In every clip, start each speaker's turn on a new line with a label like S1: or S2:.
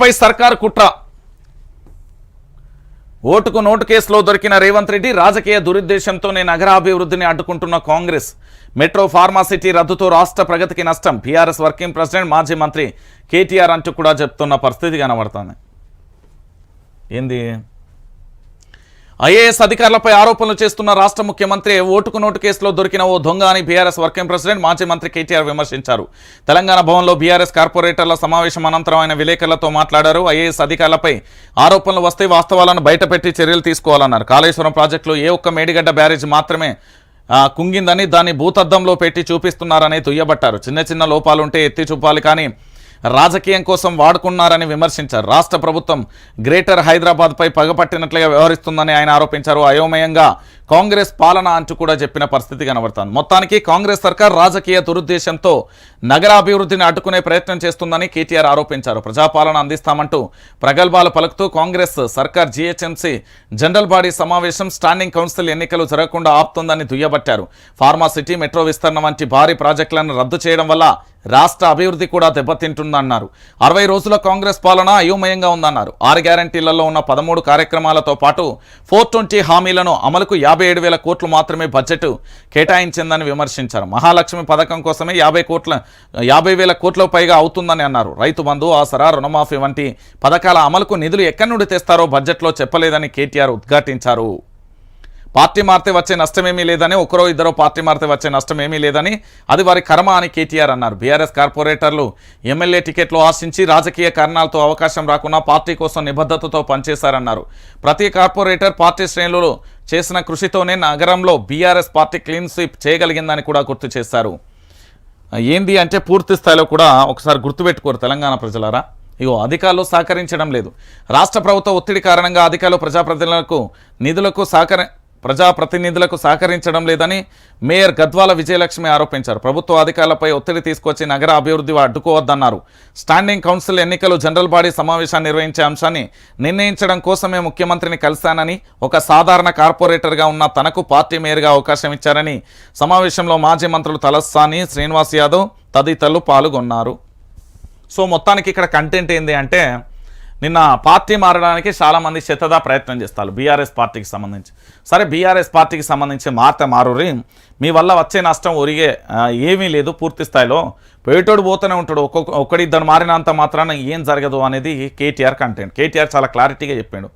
S1: పై సర్కార్ కుట్ర. ఓటుకు నోటు కేసులో దొరికిన రేవంత్ రెడ్డి రాజకీయ దురుద్దేశంతోనే నగరాభివృద్ధిని అడ్డుకుంటున్న కాంగ్రెస్. మెట్రో ఫార్మాసిటీ రద్దుతో రాష్ట్ర ప్రగతికి నష్టం. బీఆర్ఎస్ వర్కింగ్ ప్రెసిడెంట్ మాజీ మంత్రి కేటీఆర్ అంటూ కూడా చెప్తున్న పరిస్థితి కనబడుతుంది. ఏంది? ఐఏఎస్ అధికారులపై ఆరోపణలు చేస్తున్న రాష్ట్ర ముఖ్యమంత్రి ఓటుకు నోటు కేసులో దొరికిన ఓ దొంగ అని బీఆర్ఎస్ వర్కింగ్ ప్రెసిడెంట్ మాజీ మంత్రి కేటీఆర్ విమర్శించారు. తెలంగాణ భవన్లో బీఆర్ఎస్ కార్పొరేటర్ల సమావేశం అనంతరం ఆయన విలేకరులతో మాట్లాడారు. ఐఏఎస్ అధికారులపై ఆరోపణలు వస్తే వాస్తవాలను బయటపెట్టి చర్యలు తీసుకోవాలన్నారు. కాళేశ్వరం ప్రాజెక్టులో ఏ ఒక్క మేడిగడ్డ బ్యారేజ్ మాత్రమే కుంగిందని దాన్ని భూతద్దంలో పెట్టి చూపిస్తున్నారని దుయ్యబట్టారు. చిన్న చిన్న లోపాలుంటే ఎత్తి చూపాలి కానీ రాజకీయం కోసం వాడుకున్నారని విమర్శించారు. రాష్ట్ర ప్రభుత్వం గ్రేటర్ హైదరాబాద్పై పగపట్టినట్లుగా వ్యవహరిస్తుందని ఆయన ఆరోపించారు. అయోమయంగా కాంగ్రెస్ పాలన అంటూ కూడా చెప్పిన పరిస్థితి కనబడుతుంది. మొత్తానికి కాంగ్రెస్ సర్కార్ రాజకీయ దురుద్దేశంతో నగరాభివృద్ధిని అడ్డుకునే ప్రయత్నం చేస్తుందని కేటీఆర్ ఆరోపించారు. ప్రజాపాలన అందిస్తామంటూ ప్రగల్భాలు పలుకుతూ కాంగ్రెస్ సర్కార్ జీహెచ్ఎంసీ జనరల్ బాడీ సమావేశం స్టాండింగ్ కౌన్సిల్ ఎన్నికలు జరగకుండా ఆపుతుందని దుయ్యబట్టారు. ఫార్మా సిటీ మెట్రో విస్తరణ వంటి భారీ ప్రాజెక్టులను రద్దు చేయడం వల్ల రాష్ట్ర అభివృద్ధి కూడా దెబ్బతింటుందన్నారు. అరవై రోజుల కాంగ్రెస్ పాలన అయోమయంగా ఉందన్నారు. ఆరు గ్యారంటీలలో ఉన్న పదమూడు కార్యక్రమాలతో పాటు ఫోర్ ట్వంటీ హామీలను అమలుకు యాభై ఏడు వేల కోట్లు మాత్రమే బడ్జెట్ కేటాయించిందని విమర్శించారు. మహాలక్ష్మి పథకం కోసమే యాభై కోట్ల యాభై వేల కోట్లకు పైగా అవుతుందని అన్నారు. రైతు బంధు ఆసరా రుణమాఫీ వంటి పథకాల అమలుకు నిధులు ఎక్కడి నుండి తెస్తారో బడ్జెట్లో చెప్పలేదని కేటీఆర్ ఉద్ఘాటించారు. పార్టీ మారితే వచ్చే నష్టమేమీ లేదని ఒకరో ఇద్దరో పార్టీ మారితే వచ్చే నష్టమేమీ లేదని అది వారి కర్మ అని కేటీఆర్ అన్నారు. బీఆర్ఎస్ కార్పొరేటర్లు ఎమ్మెల్యే టికెట్లు ఆశించి రాజకీయ కారణాలతో అవకాశం రాకుండా పార్టీ కోసం నిబద్ధతతో పనిచేశారన్నారు. ప్రతి కార్పొరేటర్ పార్టీ శ్రేణులు చేసిన కృషితోనే నగరంలో బీఆర్ఎస్ పార్టీ క్లీన్ స్వీప్ చేయగలిగిందని కూడా గుర్తు చేశారు. ఏంది అంటే పూర్తి స్థాయిలో కూడా ఒకసారి గుర్తుపెట్టుకోరు తెలంగాణ ప్రజలారా. ఇగో అధికారులు సహకరించడం లేదు. రాష్ట్ర ప్రభుత్వ ఒత్తిడి కారణంగా అధికారులు ప్రజాప్రతినిధులకు నిధులకు సహకరి ప్రజాప్రతినిధులకు సహకరించడం లేదని మేయర్ గద్వాల విజయలక్ష్మి ఆరోపించారు. ప్రభుత్వ అధికారులపై ఒత్తిడి తీసుకొచ్చి నగర అభివృద్ధి అడ్డుకోవద్దన్నారు. స్టాండింగ్ కౌన్సిల్ ఎన్నికలు జనరల్ బాడీ సమావేశాన్ని నిర్వహించే అంశాన్ని నిర్ణయించడం కోసమే ముఖ్యమంత్రిని కలిశానని ఒక సాధారణ కార్పొరేటర్గా ఉన్న తనకు పార్టీ మేయర్గా అవకాశం ఇచ్చారని సమావేశంలో మాజీ మంత్రులు తలస్సాని శ్రీనివాస్ యాదవ్ తదితరులు పాల్గొన్నారు. సో మొత్తానికి ఇక్కడ కంటెంట్ ఏంది అంటే నిన్న పార్టీ మారడానికి చాలామంది శతదా ప్రయత్నం చేస్తారు బీఆర్ఎస్ పార్టీకి సంబంధించి. సరే బీఆర్ఎస్ పార్టీకి సంబంధించి మారితే మారురి మీ వల్ల వచ్చే నష్టం ఒరిగే ఏమీ లేదు పూర్తి స్థాయిలో. పోయేటోడు పోతూనే ఉంటాడు ఒక్కొక్క ఒక్కడిద్దరు మారినంత మాత్రాన ఏం జరగదు అనేది కేటీఆర్ కంటెంట్. కేటీఆర్ చాలా క్లారిటీగా చెప్పాడు.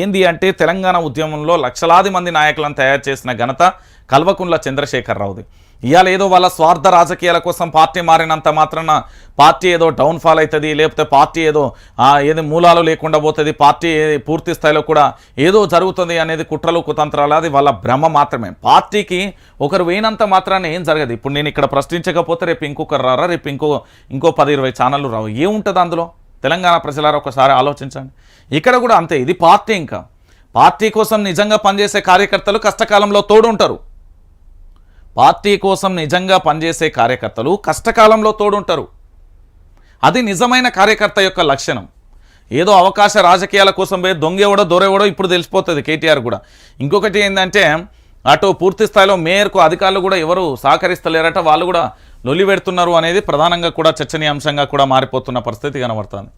S1: ఏంది అంటే తెలంగాణ ఉద్యమంలో లక్షలాది మంది నాయకులను తయారు చేసిన ఘనత కల్వకుంట్ల చంద్రశేఖరరావుది. ఇవాళ ఏదో వాళ్ళ స్వార్థ రాజకీయాల కోసం పార్టీ మారినంత మాత్రాన పార్టీ ఏదో డౌన్ఫాల్ అవుతుంది లేకపోతే పార్టీ ఏదో ఏదో మూలాలు లేకుండా పోతుంది పార్టీ పూర్తి స్థాయిలో కూడా ఏదో జరుగుతుంది అనేది కుట్రలు కుతంత్రాలు అది వాళ్ళ భ్రమ మాత్రమే. పార్టీకి ఒకరు వేయనంత మాత్రాన ఏం జరగదు. ఇప్పుడు నేను ఇక్కడ ప్రశ్నించకపోతే రేపు ఇంకొకరు రారా రేపు ఇంకో ఇంకో పది ఇరవై ఛానళ్ళు రావు. ఏముంటుంది అందులో? తెలంగాణ ప్రజలారా ఒకసారి ఆలోచించండి. ఇక్కడ కూడా అంతే ఇది పార్టీ ఇంకా. పార్టీ కోసం నిజంగా పనిచేసే కార్యకర్తలు కష్టకాలంలో తోడు ఉంటారు పార్టీ కోసం నిజంగా పనిచేసే కార్యకర్తలు కష్టకాలంలో తోడుంటారు. అది నిజమైన కార్యకర్త యొక్క లక్షణం. ఏదో అవకాశ రాజకీయాల కోసం పోయి దొంగెవడో దొరెవడో ఇప్పుడు తెలిసిపోతుంది కేటీఆర్ కూడా. ఇంకొకటి ఏంటంటే అటు పూర్తి స్థాయిలో మేయర్కు అధికారులు కూడా ఎవరు సహకరిస్తలేరట వాళ్ళు కూడా లొలి పెడుతున్నారు అనేది ప్రధానంగా కూడా చర్చనీయాంశంగా కూడా మారిపోతున్న పరిస్థితి కనబడుతుంది.